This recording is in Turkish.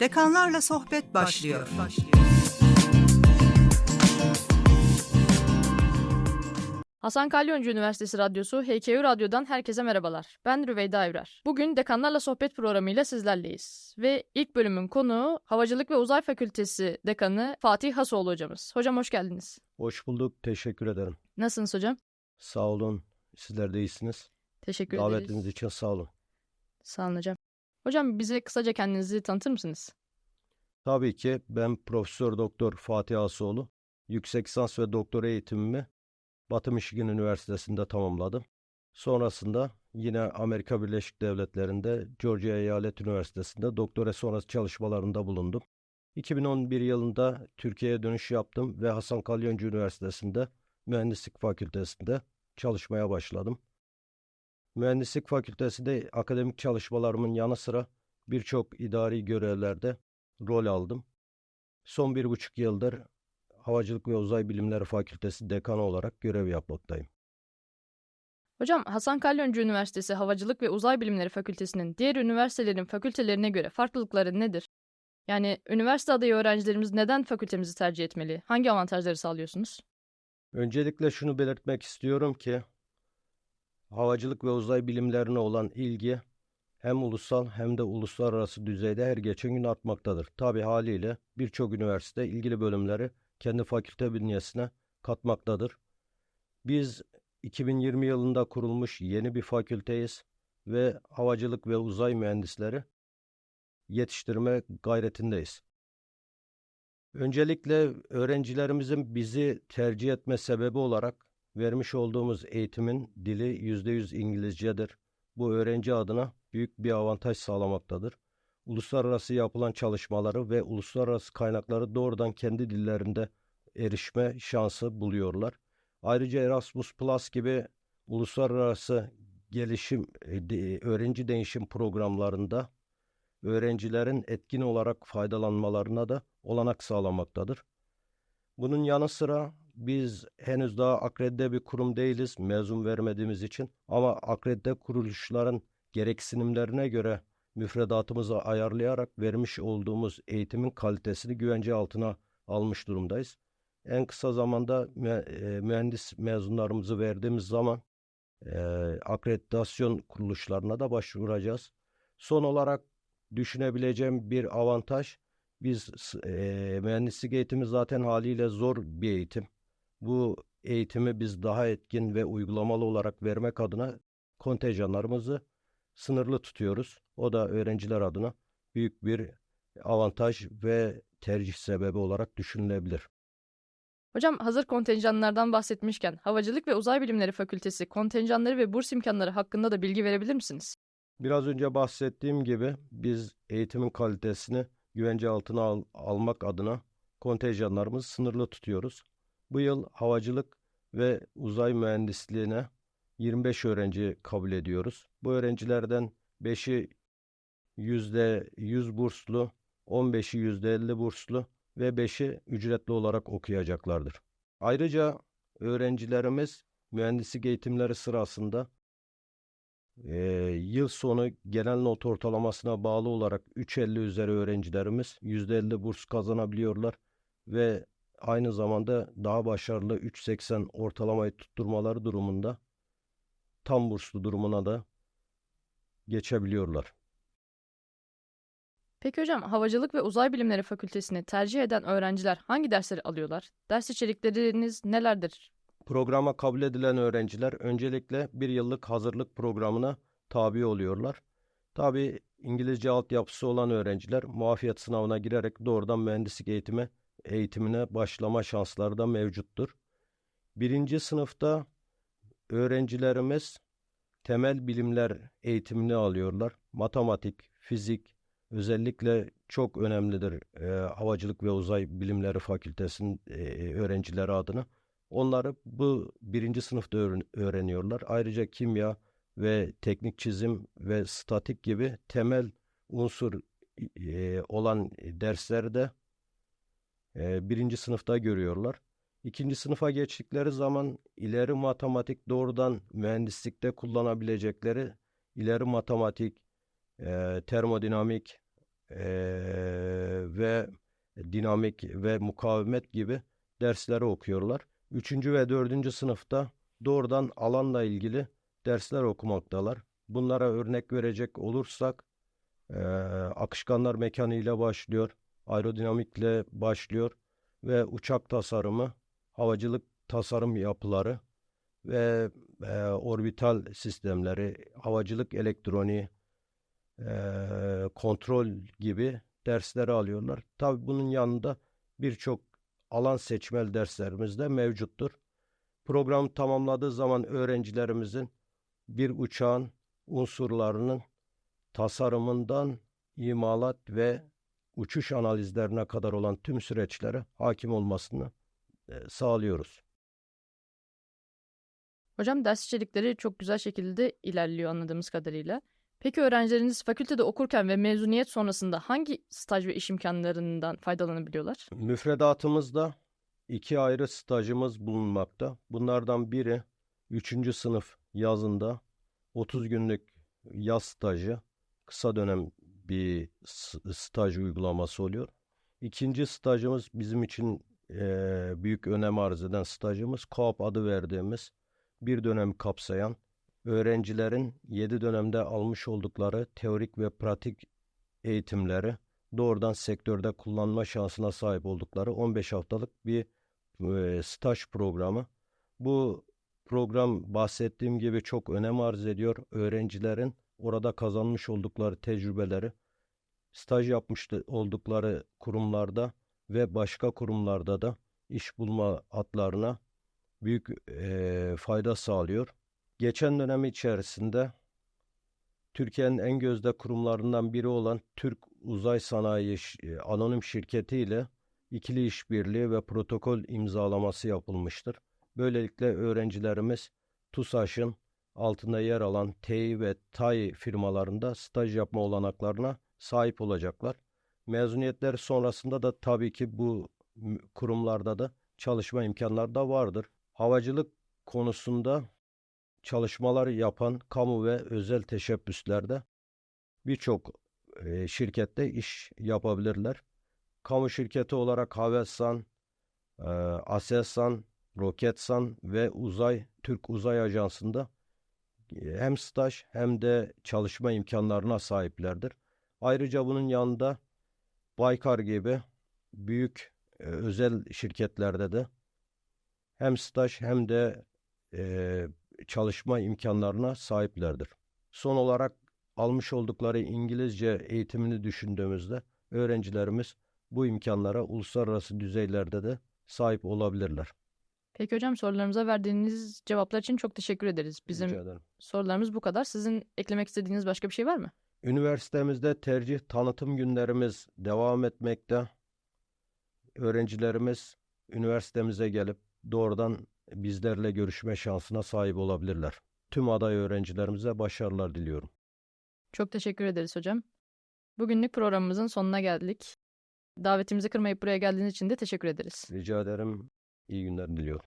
Dekanlarla sohbet başlıyor. Hasan Kalyoncu Üniversitesi Radyosu HKU Radyo'dan herkese merhabalar. Ben Rüveyda Evrer. Bugün Dekanlarla Sohbet programıyla sizlerleyiz. Ve ilk bölümün konuğu Havacılık ve Uzay Fakültesi Dekanı Fatih Hasoğlu hocamız. Hocam hoş geldiniz. Hoş bulduk. Teşekkür ederim. Nasılsınız hocam? Sağ olun. Sizler de iyisiniz. Teşekkür Davetiniz ederiz. için sağ olun. Sağ olun hocam. Hocam bize kısaca kendinizi tanıtır mısınız? Tabii ki ben Profesör Doktor Fatih Asoğlu. Yüksek lisans ve doktora eğitimimi Batı Michigan Üniversitesi'nde tamamladım. Sonrasında yine Amerika Birleşik Devletleri'nde Georgia Eyalet Üniversitesi'nde doktora sonrası çalışmalarında bulundum. 2011 yılında Türkiye'ye dönüş yaptım ve Hasan Kalyoncu Üniversitesi'nde Mühendislik Fakültesi'nde çalışmaya başladım. Mühendislik Fakültesi'nde akademik çalışmalarımın yanı sıra birçok idari görevlerde rol aldım. Son bir buçuk yıldır Havacılık ve Uzay Bilimleri Fakültesi dekanı olarak görev yapmaktayım. Hocam Hasan Kalyoncu Üniversitesi Havacılık ve Uzay Bilimleri Fakültesi'nin diğer üniversitelerin fakültelerine göre farklılıkları nedir? Yani üniversite adayı öğrencilerimiz neden fakültemizi tercih etmeli? Hangi avantajları sağlıyorsunuz? Öncelikle şunu belirtmek istiyorum ki havacılık ve uzay bilimlerine olan ilgi hem ulusal hem de uluslararası düzeyde her geçen gün artmaktadır. Tabi haliyle birçok üniversite ilgili bölümleri kendi fakülte bünyesine katmaktadır. Biz 2020 yılında kurulmuş yeni bir fakülteyiz ve havacılık ve uzay mühendisleri yetiştirme gayretindeyiz. Öncelikle öğrencilerimizin bizi tercih etme sebebi olarak vermiş olduğumuz eğitimin dili %100 İngilizcedir. Bu öğrenci adına büyük bir avantaj sağlamaktadır. Uluslararası yapılan çalışmaları ve uluslararası kaynakları doğrudan kendi dillerinde erişme şansı buluyorlar. Ayrıca Erasmus Plus gibi uluslararası gelişim e, öğrenci değişim programlarında öğrencilerin etkin olarak faydalanmalarına da olanak sağlamaktadır. Bunun yanı sıra biz henüz daha akredite bir kurum değiliz mezun vermediğimiz için ama akredite kuruluşların gereksinimlerine göre müfredatımızı ayarlayarak vermiş olduğumuz eğitimin kalitesini güvence altına almış durumdayız. En kısa zamanda e, mühendis mezunlarımızı verdiğimiz zaman e, akreditasyon kuruluşlarına da başvuracağız. Son olarak düşünebileceğim bir avantaj biz e, mühendislik eğitimi zaten haliyle zor bir eğitim. Bu eğitimi biz daha etkin ve uygulamalı olarak vermek adına kontenjanlarımızı sınırlı tutuyoruz. O da öğrenciler adına büyük bir avantaj ve tercih sebebi olarak düşünülebilir. Hocam hazır kontenjanlardan bahsetmişken Havacılık ve Uzay Bilimleri Fakültesi kontenjanları ve burs imkanları hakkında da bilgi verebilir misiniz? Biraz önce bahsettiğim gibi biz eğitimin kalitesini güvence altına al- almak adına kontenjanlarımızı sınırlı tutuyoruz. Bu yıl havacılık ve uzay mühendisliğine 25 öğrenci kabul ediyoruz. Bu öğrencilerden 5'i %100 burslu, 15'i %50 burslu ve 5'i ücretli olarak okuyacaklardır. Ayrıca öğrencilerimiz mühendislik eğitimleri sırasında ee, yıl sonu genel not ortalamasına bağlı olarak 3.50 üzeri öğrencilerimiz %50 burs kazanabiliyorlar ve aynı zamanda daha başarılı 3.80 ortalamayı tutturmaları durumunda tam burslu durumuna da geçebiliyorlar. Peki hocam Havacılık ve Uzay Bilimleri Fakültesini tercih eden öğrenciler hangi dersleri alıyorlar? Ders içerikleriniz nelerdir? Programa kabul edilen öğrenciler öncelikle bir yıllık hazırlık programına tabi oluyorlar. Tabi İngilizce altyapısı olan öğrenciler muafiyet sınavına girerek doğrudan mühendislik eğitimi eğitimine başlama şansları da mevcuttur. Birinci sınıfta öğrencilerimiz temel bilimler eğitimini alıyorlar. Matematik, fizik özellikle çok önemlidir e, Havacılık ve Uzay Bilimleri Fakültesinin e, öğrencileri adına. Onları bu birinci sınıfta öğren- öğreniyorlar. Ayrıca kimya ve teknik çizim ve statik gibi temel unsur e, olan dersleri de e, birinci sınıfta görüyorlar. İkinci sınıfa geçtikleri zaman ileri matematik doğrudan mühendislikte kullanabilecekleri ileri matematik, e, termodinamik, eee, ve dinamik ve mukavemet gibi dersleri okuyorlar. Üçüncü ve dördüncü sınıfta doğrudan alanla ilgili dersler okumaktalar. Bunlara örnek verecek olursak eee, akışkanlar mekaniğiyle başlıyor, aerodinamikle başlıyor ve uçak tasarımı, havacılık tasarım yapıları ve eee, orbital sistemleri, havacılık elektroniği, eee, kontrol gibi dersleri alıyorlar. Tabii bunun yanında birçok alan seçmeli derslerimiz de mevcuttur. Program tamamladığı zaman öğrencilerimizin bir uçağın unsurlarının tasarımından imalat ve uçuş analizlerine kadar olan tüm süreçlere hakim olmasını e, sağlıyoruz. Hocam ders içerikleri çok güzel şekilde ilerliyor anladığımız kadarıyla. Peki öğrencileriniz fakültede okurken ve mezuniyet sonrasında hangi staj ve iş imkanlarından faydalanabiliyorlar? Müfredatımızda iki ayrı stajımız bulunmakta. Bunlardan biri 3. sınıf yazında 30 günlük yaz stajı, kısa dönem bir staj uygulaması oluyor. İkinci stajımız bizim için eee, büyük önem arz eden stajımız KOAP adı verdiğimiz bir dönem kapsayan öğrencilerin 7 dönemde almış oldukları teorik ve pratik eğitimleri doğrudan sektörde kullanma şansına sahip oldukları 15 haftalık bir e, staj programı. Bu program bahsettiğim gibi çok önem arz ediyor. Öğrencilerin orada kazanmış oldukları tecrübeleri staj yapmış oldukları kurumlarda ve başka kurumlarda da iş bulma hatlarına büyük e, fayda sağlıyor. Geçen dönem içerisinde Türkiye'nin en gözde kurumlarından biri olan Türk Uzay Sanayi e, Anonim Şirketi ile ikili işbirliği ve protokol imzalaması yapılmıştır. Böylelikle öğrencilerimiz TUSAŞ'ın altında yer alan TEİ ve TAİ firmalarında staj yapma olanaklarına sahip olacaklar. Mezuniyetleri sonrasında da tabii ki bu kurumlarda da çalışma imkanları da vardır. Havacılık konusunda çalışmalar yapan kamu ve özel teşebbüslerde birçok e, şirkette iş yapabilirler. Kamu şirketi olarak Havelsan, e, Aselsan, Roketsan ve Uzay Türk Uzay Ajansı'nda hem staj hem de çalışma imkanlarına sahiplerdir. Ayrıca bunun yanında Baykar gibi büyük e, özel şirketlerde de hem staj hem de e, çalışma imkanlarına sahiplerdir. Son olarak almış oldukları İngilizce eğitimini düşündüğümüzde öğrencilerimiz bu imkanlara uluslararası düzeylerde de sahip olabilirler. Peki hocam sorularımıza verdiğiniz cevaplar için çok teşekkür ederiz. Bizim Rica ederim. sorularımız bu kadar. Sizin eklemek istediğiniz başka bir şey var mı? Üniversitemizde tercih tanıtım günlerimiz devam etmekte. Öğrencilerimiz üniversitemize gelip doğrudan bizlerle görüşme şansına sahip olabilirler. Tüm aday öğrencilerimize başarılar diliyorum. Çok teşekkür ederiz hocam. Bugünlük programımızın sonuna geldik. Davetimizi kırmayıp buraya geldiğiniz için de teşekkür ederiz. Rica ederim. İyi günler diliyorum.